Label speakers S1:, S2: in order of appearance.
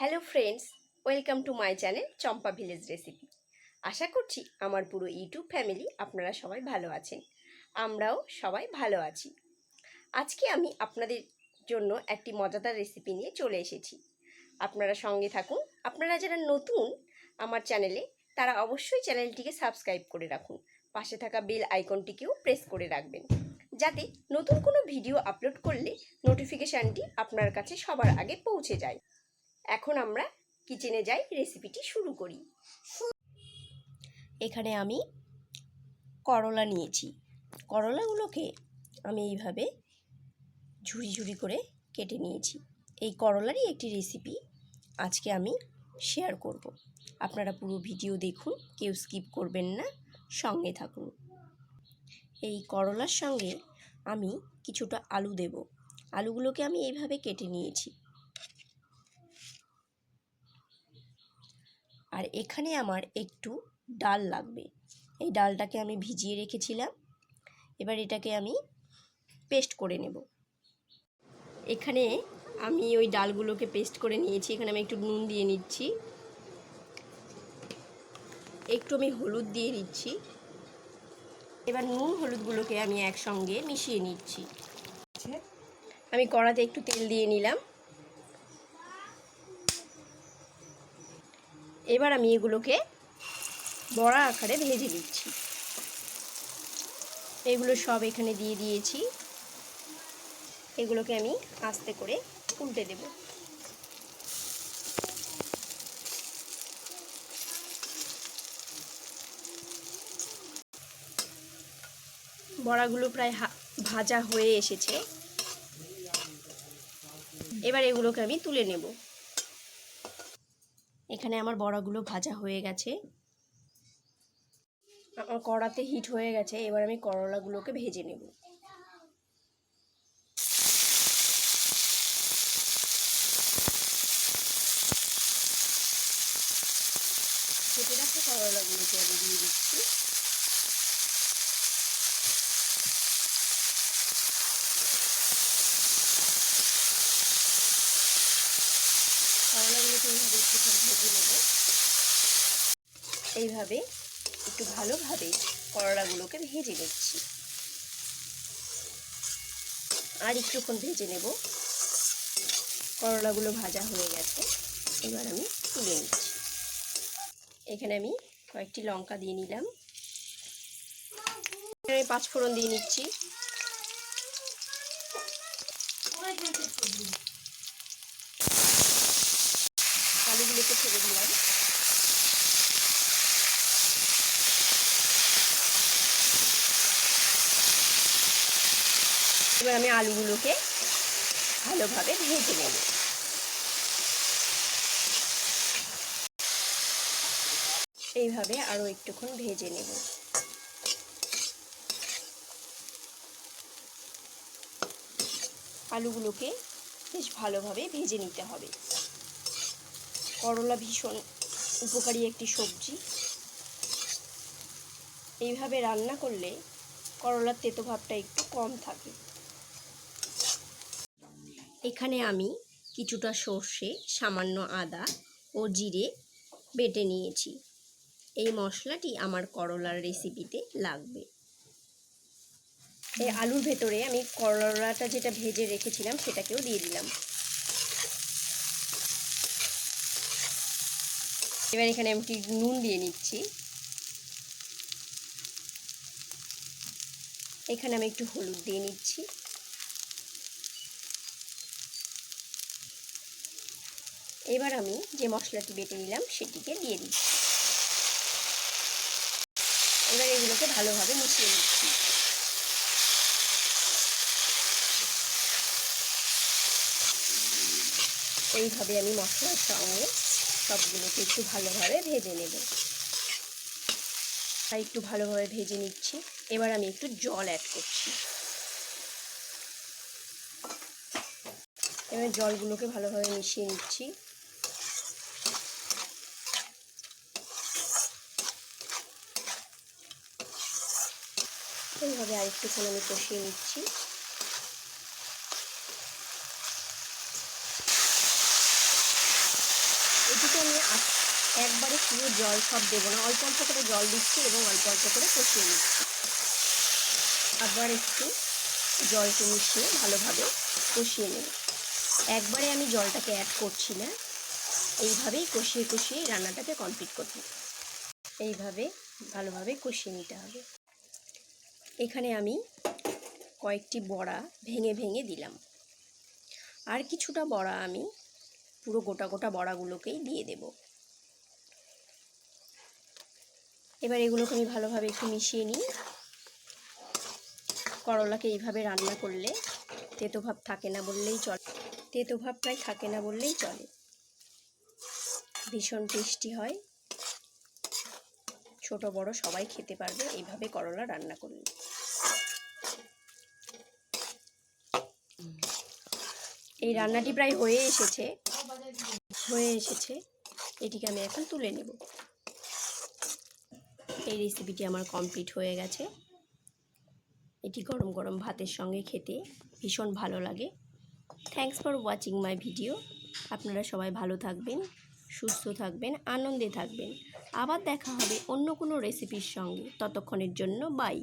S1: Hello friends, welcome to my channel Champa village recipe. আশা করছি আমার পুরো ইউটিউব ফ্যামিলি আপনারা সবাই ভালো আছেন, আমরাও সবাই ভালো আছি। আজকে আমি আপনাদের জন্য একটি মজাদার রেসিপি নিয়ে চলে এসেছি। আপনারা সঙ্গে থাকুন, আপনারা যারা নতুন আমার চ্যানেলে, তারা অবশ্যই চ্যানেলটিকে সাবস্ক্রাইব করে রাখুন, পাশে থাকা বেল আইকনটিকেও প্রেস করে রাখবেন, যাতে নতুন কোনো ভিডিও আপলোড করলে নোটিফিকেশানটি আপনার কাছে সবার আগে পৌঁছে যায়। এখন আমরা কিচেনে যাই রেসিপিটি শুরু করি। এখানে আমি করলা নিয়েছি। করলাগুলোকে আমি এইভাবে ঝুড়ি ঝুড়ি করে কেটে নিয়েছি। এই করলারই একটি রেসিপি আজকে আমি শেয়ার করব। আপনারা পুরো ভিডিও দেখুন, কেউ স্কিপ করবেন না, সঙ্গে থাকুন। এই করলার সঙ্গে আমি কিছুটা আলু দেব। আলুগুলোকে আমি এইভাবে কেটে নিয়েছি। আর এখানে আমার একটু ডাল লাগবে। এই ডালটাকে আমি ভিজিয়ে রেখেছিলাম। এবার এটাকে আমি পেস্ট করে নেব। এখানে আমি ওই ডালগুলোকে পেস্ট করে নিয়েছি। এখানে আমি একটু নুন দিয়ে নিচ্ছি। একটু আমি হলুদ দিয়ে দিচ্ছি। এবার নুন হলুদগুলোকে আমি একসঙ্গে মিশিয়ে নিচ্ছি। আমি কড়াতে একটু তেল দিয়ে নিলাম। এবার আমি এগুলোকে বড়া আকারে ভেজে দিচ্ছি এগুলো সব এখানে দিয়ে দিয়েছি। এগুলোকে আমি আস্তে করে উল্টে দেব। বড়াগুলো প্রায় ভাজা হয়ে এসেছে। এবার এগুলোকে আমি তুলে নেব। এখানে আমার বড়াগুলো ভাজা হয়ে গেছে। আমার কড়াতে হিট হয়ে গেছে, এবার আমি করলাগুলোকে ভেজে নেব। কেটে রাখা করলাগুলোকে আমি দিয়ে দিচ্ছি। একটু ভেজে নেব। এইভাবে একটু ভালোভাবে করলাগুলোকে ভেজে নিচ্ছি। আর একটুক্ষণ ভেজে নেব। করলাগুলো ভাজা হয়ে গেছে। এবার আমি তুলে নিচ্ছি। এখানে আমি কয়েকটি লঙ্কা দিয়ে নিলাম। আমি পাঁচফোড়ন দিয়ে নিচ্ছি। আলুগুলোকে ছেড়ে দিলাম। এবার আমি আলুগুলোকে ভালোভাবে ভেজে নেব। এইভাবে আরও একটুক্ষণ ভেজে নেব। আলুগুলোকে বেশ ভালোভাবে ভেজে নিতে হবে। করলা ভীষণ উপকারী একটি সবজি। এইভাবে রান্না করলে করলার তেতো ভাবটা একটু কম থাকে। এখানে আমি কিছুটা সর্ষে, সামান্য আদা ও জিরে বেটে নিয়েছি। এই মশলাটি আমার করলার রেসিপিতে লাগবে। এই আলুর ভেতরে আমি করলাটা যেটা ভেজে রেখেছিলাম সেটাকেও দিয়ে দিলাম। এবার এখানে আমি নুন দিয়ে নিচ্ছি। এখানে আমি একটু হলুদ দিয়ে নিচ্ছি। এবার আমি যে মশলাটি বেটে নিলাম সেটিকে দিয়ে দিচ্ছি। এবার এগুলোকে ভালোভাবে মিশিয়ে নিচ্ছি। এইভাবে আমি মশলার সঙ্গে সবগুলোকে একটু ভালোভাবে ভেজে নেব। আর একটু ভালোভাবে ভেজে নিচ্ছি। এবার আমি একটু জল অ্যাড করছি। এবার জলগুলোকে ভালোভাবে মিশিয়ে নিচ্ছি। এইভাবে আরেকটুখানি আমি কষিয়ে নিচ্ছি এটিকে আমি আস- একবারে পুরো জল সব দেবো না, অল্প অল্প করে জল দিচ্ছি এবং অল্প অল্প করে কষিয়ে নিচ্ছি। আবার একটু জলকে মিশিয়ে ভালোভাবে কষিয়ে নেব। একবারে আমি জলটাকে অ্যাড করছি না, এইভাবেই কষিয়ে কষিয়ে রান্নাটাকে কমপ্লিট করতে এইভাবে ভালোভাবে কষিয়ে নিতে হবে। এখানে আমি কয়েকটি বড়া ভেঙে ভেঙে দিলাম। আর কিছুটা বড়া আমি পুরো গোটা গোটা বড়াগুলোকেই দিয়ে দেব। এবার এগুলোকে আমি ভালোভাবে একটু মিশিয়ে নিই। করলাকে এইভাবে রান্না করলে তেতো ভাব থাকে না বললেই চলে। তেতো ভাব প্রায় থাকে না বললেই চলে। ভীষণ টেস্টি হয়। ছোট, বড় সবাই খেতে পারবে এইভাবে করলা রান্না করলে। এই রান্নাটি প্রায় হয়ে এসেছে। হয়ে এসেছে। এটিকে আমি এখন তুলে নেব। এই রেসিপিটি আমার কমপ্লিট হয়ে গেছে। এটি গরম গরম ভাতের সঙ্গে খেতে ভীষণ ভালো লাগে। Thanks for watching my video আপনারা সবাই ভালো থাকবেন, সুস্থ থাকবেন, আনন্দে থাকবেন। আবার দেখা হবে অন্য কোনো রেসিপির সঙ্গে। ততক্ষণের জন্য বাই